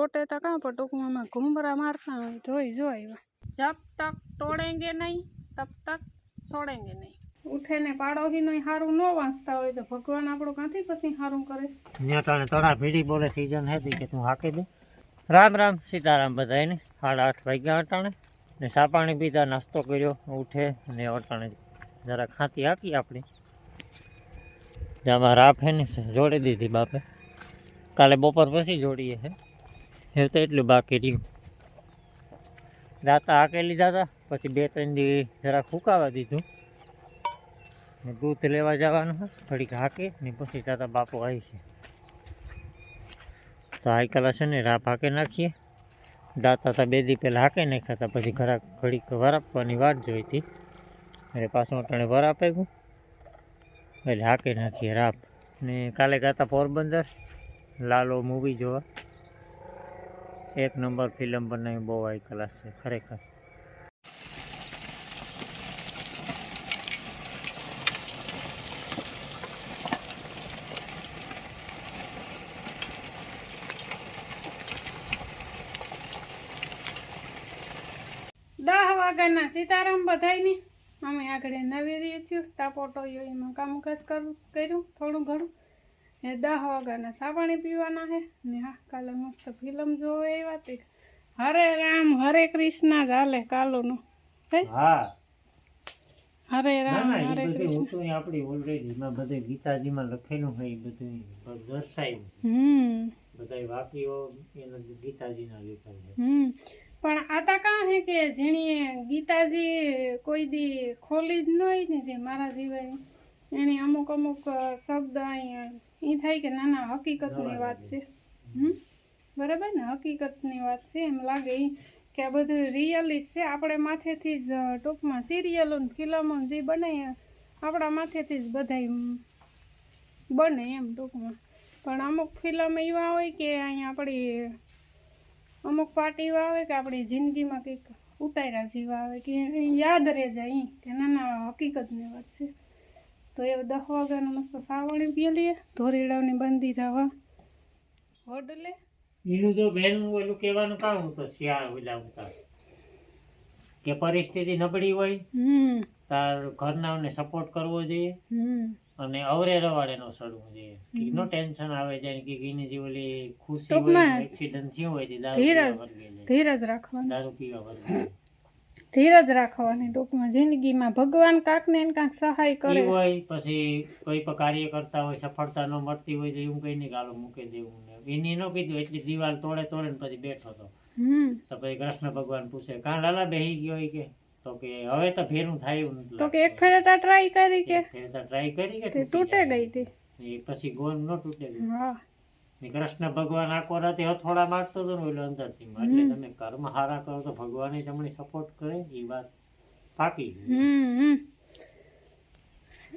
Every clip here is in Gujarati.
લોટે તો કાં પણ ટૂંકમાં ઘૂમરા મારતા હોય ધોઈ જોઈ જબ તક તોડેંગે નહીં તબ તક છોડેંગે નહીં. ઉઠે ને નહીં સારું ન વાંચતા હોય તો ભગવાન આપણું કાંથી પછી સારું કરે? ત્યાં તને તણા ભીડી બોલે સીઝન હતી કે તું હાકી દે. રામ રામ સીતારામ બધાને સાડા આઠ વાગ્યા અટાણે. ને સા પાણી પીધા નાસ્તો કર્યો ઉઠે ને અટાણે જરા ખાતી હાકી આપણી. જામાં રાફ હે ને જોડી દીધી બાપે. કાલે બપોર પછી જોડીએ છે એ તો એટલું બાકી રહ્યું. રાતા હાકે લીધા હતા પછી બે ત્રણ દી જરાક ફૂકાવા દીધું. દૂધ લેવા જવાનું હોય ઘડીક હાકે, ને પછી તાતા બાપુ આવી છે તો આઈકાલા છે ને રાપ હાકે નાખીએ. દાતા તા બે દી પહેલાં હાકે નાખ્યા હતા પછી ઘરા ઘડીક વરાપવાની વાટ જોઈ હતી. એટલે પાછું અટાણે આપે ગયું એટલે હાકે નાખીએ રાપ. ને કાલે ગાતા પોરબંદર, લાલો મૂવી જોવા. એક નંબર ફિલ્મ બનાવી, બહુ હાઈ ક્લાસ છે, ખરેખર. દહ વાગ્યાના સીતારામ બધાયને. અમે આગળ નવી રહીએ છીએ. ટાપોટો એમાં કામકાજ કરું કર્યું, થોડું ઘણું. એ દહ વાગ્યાના સા પાણી પીવાના હે. ને હા કાલે મસ્ત ફિલ્મ જોવે એવા તે. હરે રામ હરે કૃષ્ણ હાલે કાલુનું. હે? હરે રામ ના હરે કૃષ્ણ. આપણી ઓલરેડી એમાં બધે ગીતાજીમાં લખેલું હોય બધું દર્શાયું હમ. બધા વાક્યો એના ગીતાજીના છે. હમ. પણ આ તો કાં હે કે જેણે ગીતાજી કોઈ દી ખોલી જ ન હોય ને જે મારા જીવાય. એની અમુક અમુક શબ્દ અહીંયા એ થાય કે ના ના હકીકતની વાત છે. હમ? બરાબર ને? હકીકતની વાત છે. એમ લાગે ઈ કે આ બધું રિયલી છે. આપણે માથેથી જ અ, ટૂંકમાં સિરિયલો ને ફિલ્મો ને જે બનાવીએ આપણા માથેથી જ બધાય બને એમ ટૂંકમાં. પણ અમુક ફિલ્મ એવા હોય કે અહીંયા આપણી અમુક પાર્ટી એવા આવે કે આપણી જિંદગીમાં કંઈક ઉતાર્યા જેવા આવે કે યાદ રહે જાય ઈ કે ના ના હકીકતની વાત છે. તો એ દસ વાગ્યાનું મસ્ત સાવણી પી લઈએ ધોરીડાની બંધી જવા. હોડલે એનું જો બેન ઓલું કહેવાનું કામ તો શિયાળ ઓલા ઉતાર. કે પરિસ્થિતિ નબળી હોય હમ. તાર ઘરનાઓને સપોર્ટ કરવો જોઈએ અને અવરે રવાડે નો સડવું જોઈએ. કીનો નો ટેન્શન આવે જાય કે કીની જે ઓલી ખુશી હોય એક્સિડન્ટ થયો હોય તે દારૂ ધીરજ રાખવાની. દારૂ પીવા વર્ગે. ધીરજ રાખવાની ટૂંકમાં. જિંદગીમાં ભગવાન કાંક ને કાંક સહાય કરે. હોય પછી કોઈ પણ કાર્ય કરતા હોય સફળતા ન મળતી હોય તો એવું કઈ ગાળો મૂકી દેવું ને. એની ન કીધું એટલી દિવાલ તોડે તોડે ને પછી બેઠો હતો તો પછી કૃષ્ણ ભગવાન પૂછે કાં લાલા બેહી ગયો હોય કે? તો કે હવે તો ભેરું થાય એવું તો કે એક ફેરે ટ્રાય કરી કે. ટ્રાય કરી કે તૂટે. ગઈ હતી એ પછી ગોન ન તૂટે ગઈ હા કૃષ્ણ ભગવાન આખો રાતે હથોડા માગતો હતો ને ઓલો અંદરથી. એટલે તમે કર્મ હારા કરો તો ભગવાન તમને સપોર્ટ કરે એ વાત પાકી.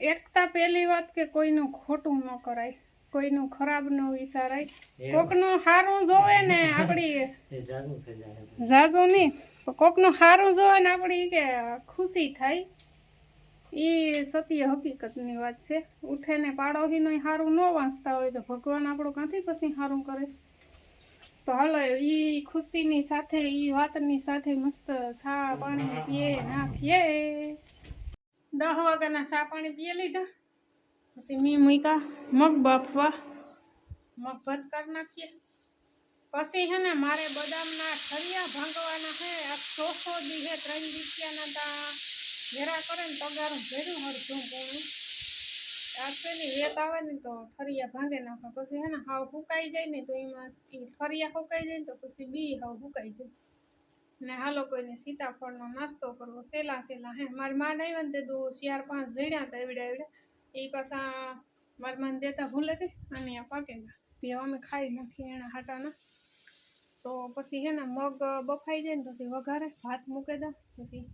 એકતા પહેલી વાત કે કોઈનું ખોટું ન કરાય કોઈનું ખરાબ ન વિચારાય. કોકનું સારું જોવે ને આપણી જાદુ નહીં કોકનું સારું જોવે ને આપણી કે ખુશી થાય. એ સત્ય હકીકતની વાત છે. ઉઠેને પાડોહીનો સારું ન વાંચતા હોય તો ભગવાન આપણું કાંથી પછી સારું કરે? તો હાલો એ ખુશીની સાથે એ વાતની સાથે મસ્ત સા પાણી પીએ નાખીએ દહ વાગ્યાના સા પાણી પીએ લીધા. પછી મી મૂક્યા, મગ બાફવા. મગ ભત કરી નાખીએ. પછી છે ને મારે બદામના ઠરિયા ભાંગવાના છે આ દી છે ત્રણ દીપિયાના તા. ઘેરા કરે ને તગારું ભેરું હરધું પૂરું આ પેલી વેત આવે ને તો ઠરિયા ભાંગે નાખે. પછી છે ને, હાવ ફૂકાઈ જાય ને તો એમાં એ ઠરિયા ફૂકાઈ જાય ને તો પછી બી હાવ ફૂકાઈ જાય. ને હાલો કોઈને સીતાફળનો નાસ્તો કરવો, સેલા સેલા. હે, મારી માન આવ્યા ને તે દો ચાર પાંચ ઝીણ્યા હતા એવડ્યા એવડ્યા એ પાછા મારી માન દેતા ભૂલે હતી અને આ પાકે ગયા. તે અમે ખાઈ નાખીએ એના હાટાના. તો પછી છે ને, મગ બફાઈ જાય ને પછી વઘારે, ભાત મૂકી દઉં પછી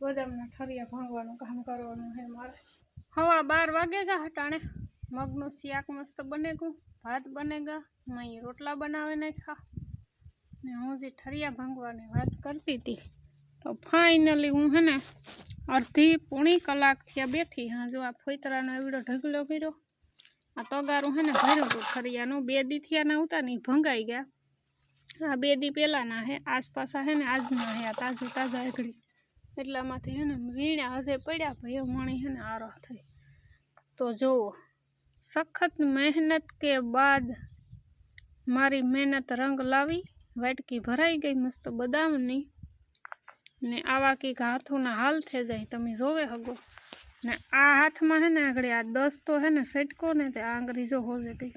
બદામના ઠરિયા ભાંગવાનું કામ કરવાનું છે મારે. હવા બાર વાગે ગયા હટાણે. મગનું શાક મસ્ત બને ગયું ભાત બને ગયા અહીં રોટલા બનાવી નાખ્યા. ને હું જે ઠરિયા ભાંગવાની વાત કરતી હતી, તો ફાઇનલી હું હે ને અડધી પોણી કલાક થયા બેઠી. હા, જો આ ફોઈતરાનો એવડો ઢગલો કર્યો. આ તગારું હે ને ભર્યું હતું ઠરિયાનું. બે દી થયા ના ઉતા ને ઈ ભંગાઈ ગયા. આ બે દી પહેલાંના હે આસપાસ હે ને આજના હે, આ તાજા તાજા એકડી. એટલામાંથી હે ને વીણ્યા હજે પડ્યા ભાઈ મણી હે ને આરો થઈ. તો જુઓ, સખત મહેનત કે બાદ મારી મહેનત રંગ લાવી, વાટકી ભરાઈ ગઈ મસ્ત બદામની. ને આવા કંઈક હાથોના હાલ થઈ જાય, તમે જોવે હગો. ને આ હાથમાં હે ને આગળ આ દસ તો હે ને સટકો ને તે આંગળી જો હોજે ગઈ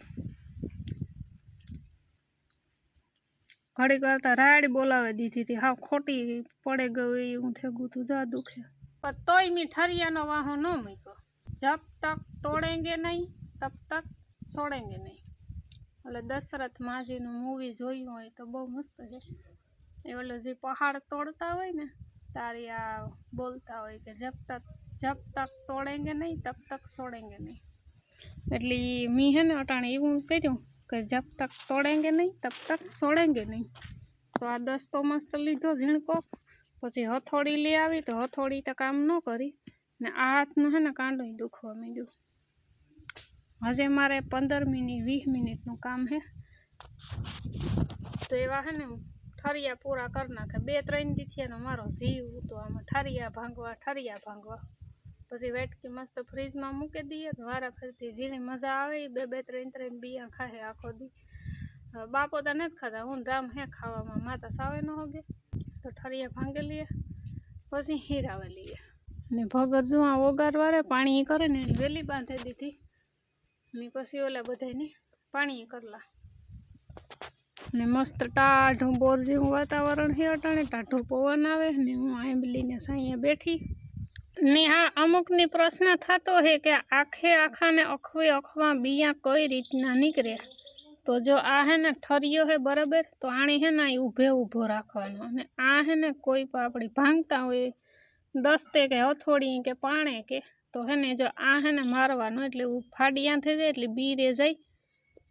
ઘડીક વાર તો બોલાવી દીધી હતી. હાવ ખોટી પડે એ, એવું થેગું તું જા દુખે. પણ તોય મી ઠરિયાનો વાહો ન મૂક્યો. જબ તક તોડેંગે નહીં, તબ તક છોડેંગે નહીં. એટલે દશરથ માજીનું મૂવી જોયું હોય તો બહુ મસ્ત છે. એ ઓલો જે પહાડ તોડતા હોય ને, તારી આ બોલતા હોય કે જબ તક જબ તક તોડેંગે નહીં, તબ તક છોડેંગે નહીં. એટલે મી હે ને અટાણે, એવું કર્યું. કે જબ તક તોડેંગે નહીં, તબ તક છોડેંગે નહીં. તો આ દસ્તો મસ્ત લીધો ઝીણકો. પછી હથોડી લઈ આવી તો હથોડી તો કામ ન કરી. ને આ હાથનું હે ને કાંડું દુખવા માંડ્યું. હજે મારે પંદર મિનિટ, વીસ મિનિટનું કામ હે. તો એવા હે ને ઠરિયા પૂરા કરી નાખે. બે ત્રણ દીથિયાનો મારો જીવ તો આમાં ઠરિયા ભાંગવા ઠરિયા ભાંગવા. પછી વેટકી મસ્ત ફ્રીજમાં મૂકી દઈએ તો વારા ફરતી ઝીણી મજા આવે. ઈ બે બે ત્રણ ત્રણ બિયા ખાહે આખો દી. હવે બાપો તો નથી ખાતા, હું ને રામ હે ખાવામાં માતા સાવે ન હોગે. તો ઠરિયા ભાંગી લઈએ, પછી હીરાવે લઈએ. ને ભગર જો આ ઓગાર વારે પાણી ઈ કરે ને એની વેલી બાંધી દીધી. ને પછી ઓલા બધાને પાણી કરલા. ને મસ્ત ટાઢું બોર જેવું વાતાવરણ છે અટાણે, ટાઢું પવન આવે ને હું આંબલીને સાંઈએ બેઠી. ને હા અમુકની પ્રશ્ન થતો હે કે આખે આખાને અખવે અખવા બિયા કઈ રીતના નીકળે? તો જો આ હે ને ઠરિયો હે બરાબર, તો આણે હે ને ઈ ઊભે ઊભો રાખવાનો. અને આ હે ને કોઈ પણ આપણે ભાંગતા હોય, દસ્તે કે હથોડી કે પાણે કે, તો હે ને જો આ હે ને મારવાનું એટલે એવું ફાડિયા થઈ જાય એટલે બીરે જાય.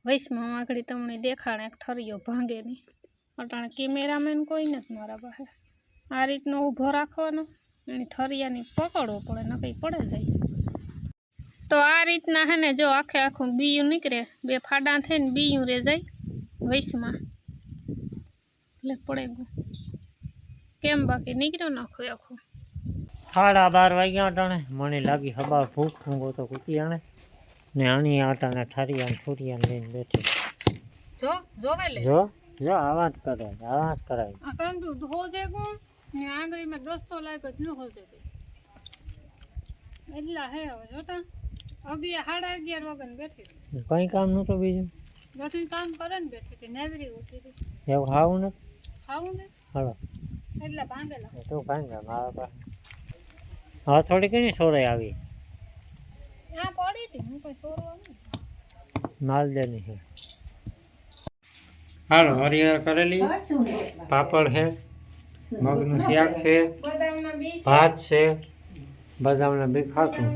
વૈશમાં આગળ તમને દેખાણે એક ઠરિયો ભાંગે નહીં. અટાણે કેમેરામેન કોઈ નથી મારા પાસે. આ રીતનો ઊભો રાખવાનો. એની ઠરિયાની પકડવો પડે ન કંઈ પડે જાય. તો આ રીતના હે ને જો આખે આખું બીયું નીકળે બે ફાડા થઈને બીયું રે જાય વૈશમાં. એટલે પડે કેમ બાકી નીકળ્યો નાખો આખું સાડા બાર વાગ્યા અટાણે મને લાગી હબા ભૂખ ઊંઘો તો કૂકી આણે. ને આણી આટાને ઠારિયા ઠુરિયા લઈને બેઠી. જો જોવે લે. જો જો આવાજ કરે આવાજ કરાય. આ કંડું ધોજે ગું આંગળીમાં દોસ્તો લાગ્યો જ ન હોજે તે. એટલા હે હવે જોતા અગિયાર સાડા અગિયાર વાગ્યા બેઠી હતી. કંઈ કામ નહોતું બીજું? બધું કામ કરે ને બેઠી હતી નેવરી ઉઠી હતી. એવું ખાવું નથી ખાવું ને? હાલો. એટલે બાંધેલા એ તું ખાઈ મારા પાસે હા થોડી ઘણી સોરાઈ આવી. આ પડી હતી હું કઈ સોરવા માલ દે છે હાલો હરિહર કરેલી. પાપડ છે મગનું શાક છે ભાત છે બદામના બી ખાતું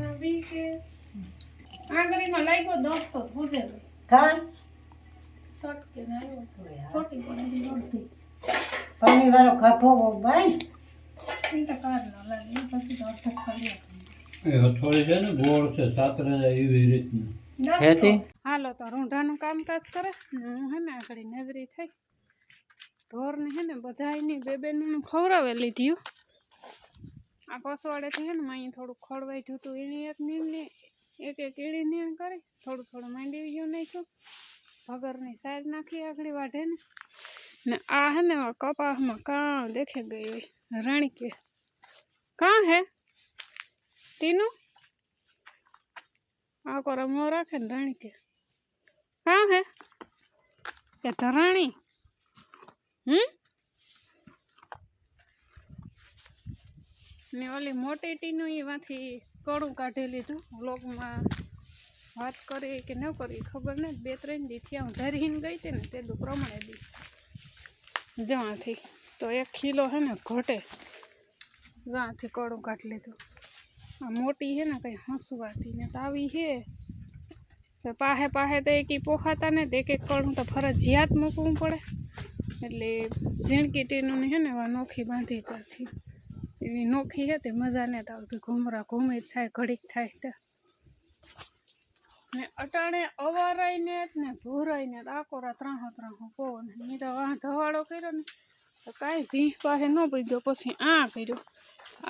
પાણી વાળો કાફો ભાઈ. એ તો કાર ન લાગે એ પછી તો અડધા ખાલી એ હથોડી છે ને ગોળ છે સાકરે એવી રીતના. ખેતી? હાલો તો રૂંઢાનું કામકાજ કરે. હું હે ને આગળ નજરી થઈ. ઢોરને હે ને બધાયની બે બેનું ખવડાવે લીધ્યું આ પસવાડેથી હે ને માઈ થોડું ખોળવાઈ જતું હતું. એની એક નીંદને એક એક ઈડી નીણ કરી, થોડું થોડું માંડી ગયું નાખ્યું. ભગરની સાઈડ નાખી, આગળ વાઢે ને. ને આ હે ને કપાસમાં કાં દેખે ગઈ હોય રાણી કે કાં હે? તીનું આ કો રમો રાખે ને રાણી કે કાં હે? કે ધરાણી. હમ? ને ઓલી મોટી ટીનું એમાંથી કડું કાઢી લીધું. વ્લોગમાં વાત કરી કે ન કરી, ખબર નહીં બે ત્રણ દી થયા હું ધરીને ગઈ હતી ને તે દુ પ્રમાણે દી. જવાથી તો એક કિલો હે ને ઘટે. જવાથી કડું કાઢી લીધું. આ મોટી છે ને કંઈ હસવાતી ને તો આવી છે તો પાહે પાહે તો એકી પોખાતા ને એક એક કડું તો ફરજિયાત મૂકવું પડે. એટલે ઝીણકી ટીનું છે ને નોખી બાંધી ત્યાંથી એવી નોખી છે તે મજા નથી આવતી ઘૂમરા ઘૂમે થાય, ઘડીક થાય ત્યાં ને અટાણે અવારાઈને જ ને ભોરાઈને આકોરા ત્રાહો ત્રાહો પવન. મેં તો વાહ ધવાડો કર્યો ને, તો કાંઈ ભીખ પાસે ન પીધો, પછી આ કર્યો.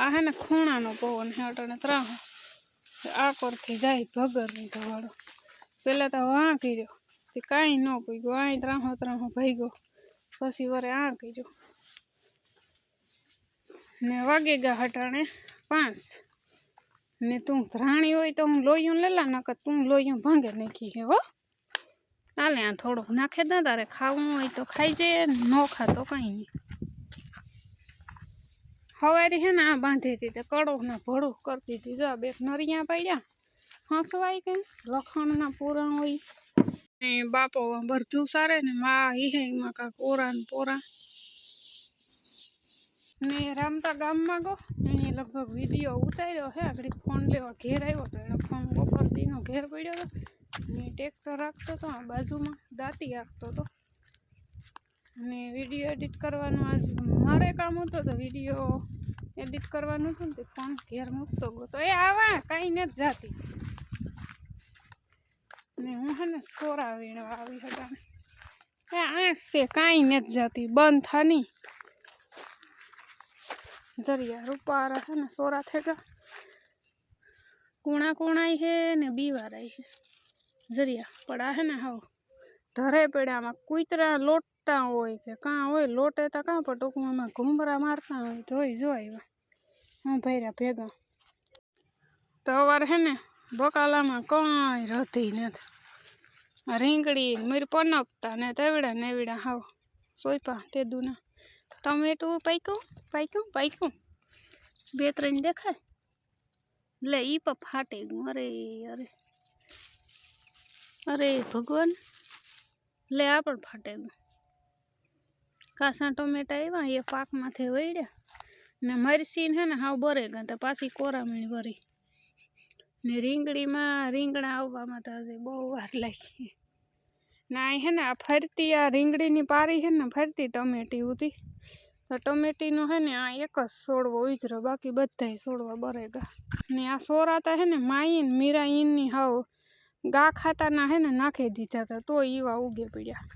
આ હે ને ખૂણાનો પવન હે અટાણે ત્રાહો. આકોરથી જાય ભગરની ધવાડો. પહેલાં તો વાં કર્યો, તે કાંઈ ન પીગ્યો આ ત્રાહો ત્રાહો ભાગ્યો પછી વરે આ કર્યો ને વાગે ગયા હટાણે પાંચ. ને તું ધ્રાણી હોય તો હું લોહીયું લેલા, નકર તું લોહીયું ભાંગે નાખી હે, હો. હાલે આ થોડુંક નાખે દે, તારે ખાવું હોય તો ખાઈ જાય ન ખાતો કાંઈ નહીં. હવારી હે ને આ બાંધી હતી તે કડો ને ભડું કરતી હતી જો બે નરિયા પડ્યા, હસવાય કે લખણના પૂરણ હોય ને બાપો બધું સારે ને માં ઈ હે એમાં કાંક ઓરા ને પોરા. ને રામતા ગામમાં ગો, એની લગભગ વીડિયો ઉતાર્યો હે, આગળ ફોન લેવા ઘેર આવ્યો તો એનો ફોન બપોર દીનો ઘેર પડ્યો હતો ને ટ્રેક્ટર રાખતો હતો બાજુમાં, દાંતી રાખતો હતો અને વીડિયો એડિટ કરવાનું આજ મારે કામ હતું તો વીડિયો એડિટ કરવાનું હતું ને તે ફોન ઘેર મૂકતો ગયો તો એ આવા, કાંઈ નથી જાતી. ને હું હે ને સોરા વીણવા આવી હતા એ આંસ છે, કાંઈ નથી જતી, બંધ થાની જરિયા રૂપારા છે ને સોરા થઈ ગયા કુણા કુણાઈ હે ને બીવારાય હે. જરિયા પડા હે ને હાવ. ધરે પડ્યામાં કૂતરા લોટતા હોય કે કાં હોય, લોટે તો કાં, પણ ટૂંકમાં ઘૂમરા મારતા હોય, ધોઈ જોઈ હું ભર્યા ભેગા. તો અવાર હે ને બકાલામાં કાંઈ રહતી નથી. રીંગણી, મરી પનપતા ને તેવડા નેવડા, હાવ. સોયપા તે દૂના. ટમેટું પાક્યું પાક્યું પાક્યું. બે ત્રણ દેખાય. લે, ઈ પણ ફાટે અરે અરે. અરે, ભગવાન. લે, આ પણ ફાટે ગયું. કાસા ટમેટા આવ્યા એ પાકમાંથી વળ્યા. ને મરસી હે ને હાવ બરે ગયા, તો પાછી કોરામણી ભરી. ને રીંગણીમાં, રીંગણા આવવામાં તો હજી બહુ વાર લાગી. ના હે ને, આ ફરતી, આ રીંગણીની પારી હે ને, ફરતી ટમેટી હતી તો ટમેટીનો હે ને, આ એક જ છોડવો ઉજરો બાકી બધાય છોડવા બરેગા ને આ સોરાતા હે ને, માઈન મીરા ઈનની હાવ ગા ખાતાના હે ને, નાખી દીધા હતા તો ઈવા ઉગે પડ્યા.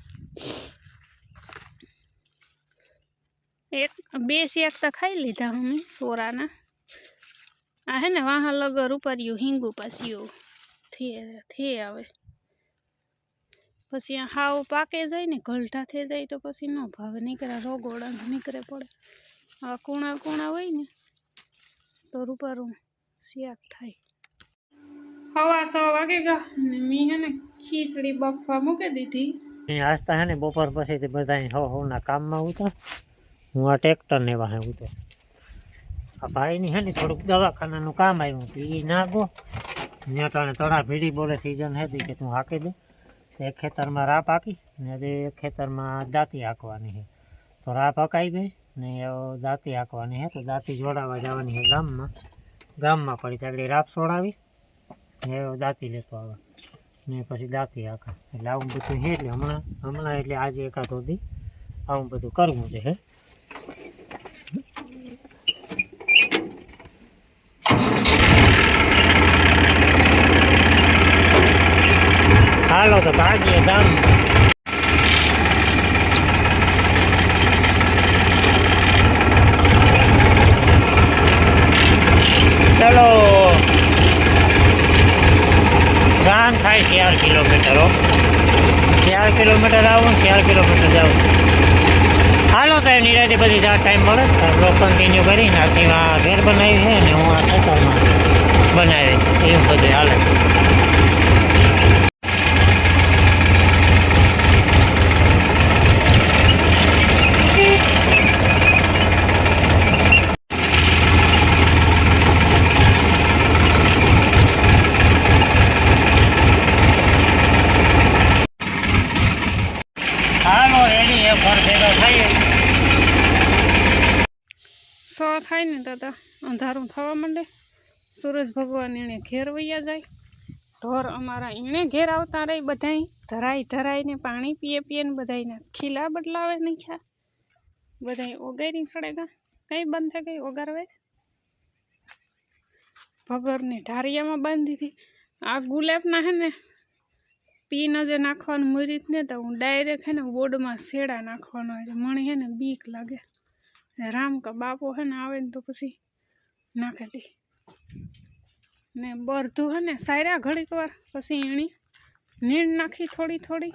એક, બે શેક તો ખાઈ લીધા અમે સોરાના. આ હે ને વાહ લગર ઉપર્યું હિંગુ પાછું થે થે આવે. પછી હાવ પાકે જાય ને ઘલટા થઈ જાય તો પછી ન ભાવે. નીકળે રોગોડા નીકળે પડે. આ કૂણા કૂણા હોય ને, તો રૂપારું શિયાક થાય. હવા સો વાગે ગયા ને મી હે ને ખીચડી બફવા મૂકી દીધી. એ આજતા હે ને બપોર પછી બધા હો હોના કામમાં ઉતર. હું આ ટ્રેક્ટર ને વાહે ઉતો આ ભાઈની હે ને થોડુંક દવાખાનાનું કામ આવ્યું હતું એ ના ગો. ત્યાં તને તણા ભીડી બોલે સિઝન હતી કે તું હાંકી દે. તો એક ખેતરમાં રાપ હાંકી ને એક ખેતરમાં દાંતી હાંકવાની છે તો રાપ હકાઈ ગઈ ને દાંતી હાંકવાની છે તો દાંતી જોડાવા જવાની છે ગામમાં. ગામમાં પડી ત્યાં રાપ સોડાવી ને દાંતી લેતો આવે. ને પછી દાંતી હાંકા. એટલે આવું બધું છે એટલે હમણાં હમણાં એટલે આજે એકાદો દી આવું બધું કરવું છે હાલો તો ભાગીએ ગામ ચલો ગામ થાય ચાર કિલોમીટરો ચાર કિલોમીટર આવું ચાર કિલોમીટર જાઉં હાલો તો નિરાતે બધી જ્યાં ટાઈમ મળે તો કન્ટિન્યુ કરી નાખી આ ઘેર બનાવી છે ને હું આ સતરમાં બનાવી એવું બધું હાલો રેડી એ ઘર ભેગા થઈએ સો થાય ને દાદા અંધારું થવા માંડે. સૂરજ ભગવાન એણે ઘેર વૈયા જાય. ઢોર અમારા એણે ઘેર આવતા રહી બધાય. ધરાઈ ધરાઈને પાણી પીએ પીએ ને બધાયને ખીલા બદલાવે નહીં ખ્યા બધાય ઓગારી સડેગા કઈ બંધ થઈ ગઈ ઓગારવે? ભગરને ઢારિયામાં બાંધી હતી આ ગુલાબના હે ને, પીન જે નાખવાનું મરી જ ને તો હું ડાયરેક્ટ હે ને બોર્ડમાં શેડા નાખવાનો હોય. મને હે ને બીક લાગે. રામ કે બાપો હે ને આવે ને તો પછી નાખે દે ને બરધું હે ને સાયરા ઘડીક વાર પછી એણી નીણ નાખી થોડી થોડી.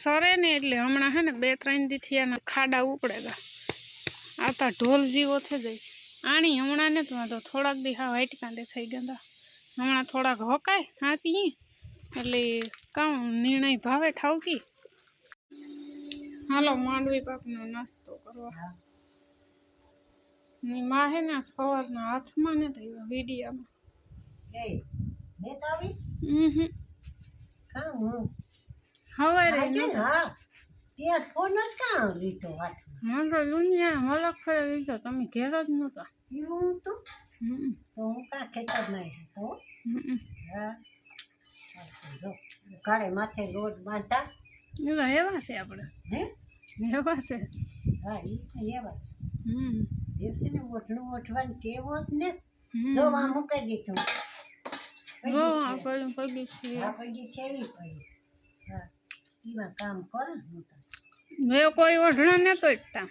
સરે ને એટલે હમણાં હે ને બે ત્રણ દીથી એના ખાડા ઉપડેગા આતા ઢોલ જેવો થઈ જાય. આણી હમણાં ને તો થોડાક દી હા વાઈટ કાંડે થઈ ગયા હમણાં થોડાક હોકાય હાથી એટલે કાં નિર્ણય ભાવે ઠાવકી હાલો, માંડવી પાકનો નાસ્તો કરવા. ની માં હે ને સવારના હાથમાં ને થયું વિડીયામાં હવારે ત્યાં ફોન જ કાં લીધો હાથમાં મને તો દુનિયા મલક ફરે લીધો તમે ઘેર જ નહોતા એવું તો તો હું કાં ખેતરમાં હતો હમ હા જો કાળે માથે લોટ બાંધતા એ એવા છે આપણે હે એવા છે હા એ એવા હમ દિવસે ને ઓઠણું ઓઠવાની ટેવ હોત ને જો આ મૂકી દીધું. જો આ પડ્યું પગી છે. આ પૈકી છે ઈ પડી. હા. એમાં કામ કરે ને તો. કોઈ ઓઢણા ઇટતા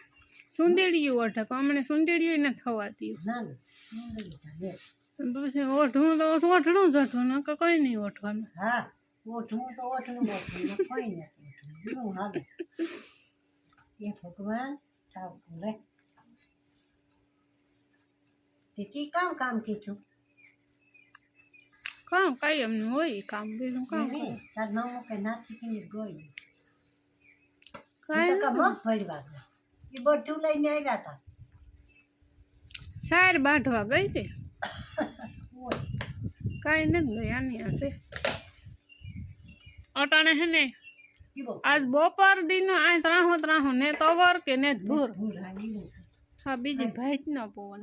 સુંદીડિયું ઓઢે પણ હમણે સુંદીડિયું ન થવાતી. પછી ઓઢવું તો ઓઢણું જ હતું કંઈ નહીં ઓઢવાનું. હા તો કોઈ નથી હાલે. એ ભગવાન તેથી કામ કામ કીધું. કામ કઈ એમનું હોય કામ બીજું કામ તાર નવો કે નાથી કીને ગઈ કાંઈ મગ ભરવા એ બધું લઈને આવ્યા હતા સાર બાંધવા ગઈ ઓય. કાંઈ નથી ગઈ આની હશે અટાણે હે ને આજ બપોર દીનો આ ત્રાહો ત્રાહો ને તવર કે ને ધૂર ભૂરા? એવું છે. હા બીજી ભાઈ ન પવન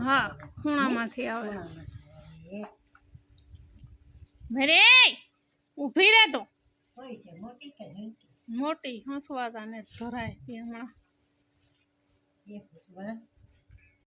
હા ખૂણામાંથી આવે. મેરે ઊભી રહે તો. મોટી નહીં ને ધરાય તે હમણાં.